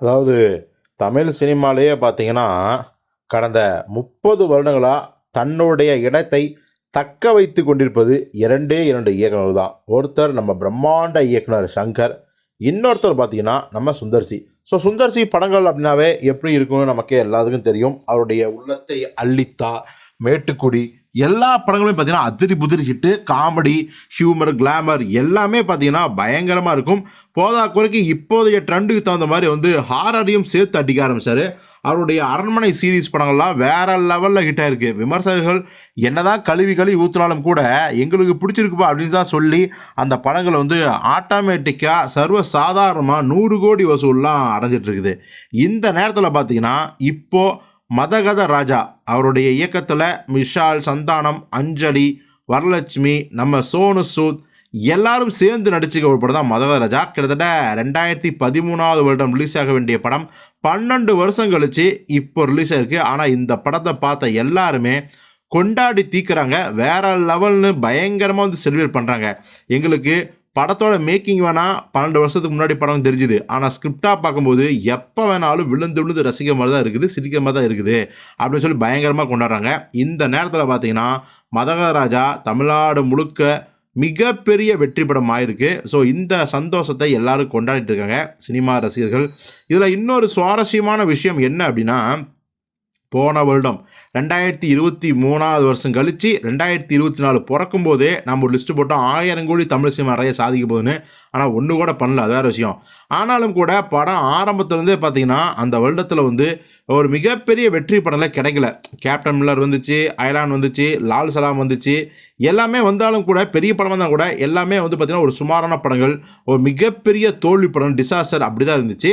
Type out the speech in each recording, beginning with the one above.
அதாவது தமிழ் சினிமாலேயே பார்த்தீங்கன்னா கடந்த முப்பது வருடங்களாக தன்னுடைய இடத்தை தக்க வைத்து கொண்டிருப்பது இரண்டே இரண்டு இயக்குனர் தான். ஒருத்தர் நம்ம பிரம்மாண்ட இயக்குனர் சங்கர் இன்னொருத்தர் பார்த்தீங்கன்னா நம்ம சுந்தர்சி. ஸோ சுந்தர்சி படங்கள் அப்படின்னாவே எப்படி இருக்கும்னு நமக்கே எல்லாத்துக்கும் தெரியும். அவருடைய உள்ளத்தை அள்ளித்தா மேட்டுக்குடி எல்லா படங்களுமே பார்த்தீங்கன்னா அதிரி புதிரி ஹிட்டு காமெடி ஹியூமர் கிளாமர் எல்லாமே பார்த்தீங்கன்னா பயங்கரமாக இருக்கும். போதா குறைக்கு இப்போதைய ட்ரெண்டுக்கு தகுந்த மாதிரி வந்து ஹாரரையும் சேர்த்து அடிக்க ஆரம்பிச்சாரு. அவருடைய அரண்மனை சீரிஸ் படங்கள்லாம் வேற லெவலில் ஹிட் ஆயிருக்கு. விமர்சகர்கள் என்னதான் கழுவி கழுவி ஊற்றினாலும் கூட எங்களுக்கு பிடிச்சிருக்குப்பா அப்படின்னு தான் சொல்லி அந்த படங்களை வந்து ஆட்டோமேட்டிக்காக சர்வ சாதாரணமாக நூறு கோடி வசூல்லாம் அடைஞ்சிட்ருக்குது இந்த நேரத்தில் பார்த்தீங்கன்னா இப்போது மதகத ராஜா. அவருடைய இயக்கத்தில் விஷால் சந்தானம் அஞ்சலி வரலட்சுமி நம்ம சோனு சூத் எல்லாரும் சேர்ந்து நடிச்சுக்க ஒரு படம் தான் மதகத ராஜா. கிட்டத்தட்ட ரெண்டாயிரத்தி பதிமூணாவது வருடம் ரிலீஸ் ஆக வேண்டிய படம். பன்னெண்டு வருஷம் கழிச்சு இப்போ ரிலீஸ் ஆயிருக்கு. ஆனால் இந்த படத்தை பார்த்த எல்லாருமே கொண்டாடி தீக்குறாங்க. வேற லெவல்னு பயங்கரமாக வந்து செலிப்ரேட் பண்ணுறாங்க எங்களுக்கு படத்தோட மேக்கிங் வேணால் பன்னெண்டு வருஷத்துக்கு முன்னாடி படம் தெரிஞ்சுது. ஆனால் ஸ்கிரிப்டாக பார்க்கும்போது எப்போ வேணாலும் விழுந்து விழுந்து ரசிக்கிற மாதிரி தான் இருக்குது சிரிக்கிற மாதிரி தான் இருக்குது அப்படின்னு சொல்லி பயங்கரமாக கொண்டாடுறாங்க. இந்த நேரத்தில் பார்த்தீங்கன்னா மதகராஜா தமிழ்நாடு முழுக்க மிகப்பெரிய வெற்றி படம் ஆயிருக்கு. ஸோ இந்த சந்தோஷத்தை எல்லாரும் கொண்டாடிட்டு இருக்காங்க சினிமா ரசிகர்கள். இதில் இன்னொரு சுவாரஸ்யமான விஷயம் என்ன அப்படின்னா போன வருடம். ரெண்டாயிரத்தி இருபத்தி மூணாவது வருஷம் கழித்து ரெண்டாயிரத்தி இருபத்தி நாலு பிறக்கும் போதே நம்ம ஒரு லிஸ்ட்டு போட்டோம். ஆயிரம் கோடி தமிழ் சினிமா நிறைய சாதிக்க போகுதுன்னு. ஆனால் ஒன்று கூட பண்ணல. அது வேறு விஷயம். ஆனாலும் கூட படம் ஆரம்பத்துலேருந்தே பார்த்தீங்கன்னா அந்த வருடத்தில் வந்து ஒரு மிகப்பெரிய வெற்றி படம்லாம் கிடைக்கல. கேப்டன் மில்லர் வந்துச்சு அயலான் வந்துச்சு லால் சலாம் வந்துச்சு. எல்லாமே வந்தாலும் கூட பெரிய படம் தான் கூட எல்லாமே வந்து பார்த்திங்கன்னா ஒரு சுமாரான படங்கள். ஒரு மிகப்பெரிய தோல்வி படம் டிசாஸ்டர் அப்படி தான் இருந்துச்சு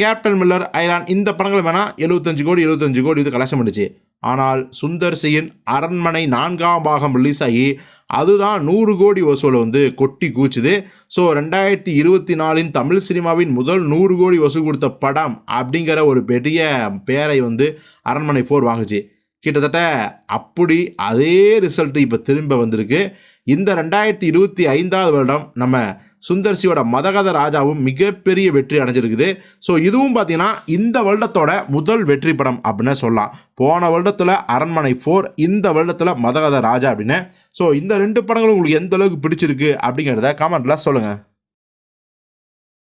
கேப்டன் மில்லர் அயலான் இந்த படங்கள் வேணால் எழுபத்தஞ்சு கோடி எழுபத்தஞ்சு கோடி இது கலெக்ஷன் பண்ணுச்சு ஆனால் சுந்தர் சியின் அரண்மனை நான்காம் பாகம் ரிலீஸ் ஆகி அதுதான் நூறு கோடி வசூலை வந்து கொட்டி கூச்சுது. ஸோ ரெண்டாயிரத்தி இருபத்தி நாலின் தமிழ் சினிமாவின் முதல் நூறு கோடி வசூல் கொடுத்த படம் அப்படிங்கிற ஒரு பெரிய பேரை வந்து அரண்மனை ஃபோர் வாங்குச்சு. கிட்டத்தட்ட அப்படி அதே ரிசல்ட் இப்போ திரும்ப வந்திருக்கு. இந்த ரெண்டாயிரத்தி இருபத்தி ஐந்தாவது வருடம் நம்ம சுந்தர்சியோட மதகத ராஜாவும் மிகப்பெரிய வெற்றி அடைஞ்சிருக்குது. ஸோ இதுவும் பார்த்தீங்கன்னா இந்த வருடத்தோட முதல் வெற்றி படம் அப்படின்னு சொல்லலாம். போன வருடத்தில் அரண்மனை ஃபோர் இந்த வருடத்தில் மதகத ராஜா அப்படின்னு. ஸோ இந்த ரெண்டு படங்களும் உங்களுக்கு எந்த அளவுக்கு பிடிச்சிருக்கு அப்படிங்கிறத கமெண்ட்டில் சொல்லுங்கள்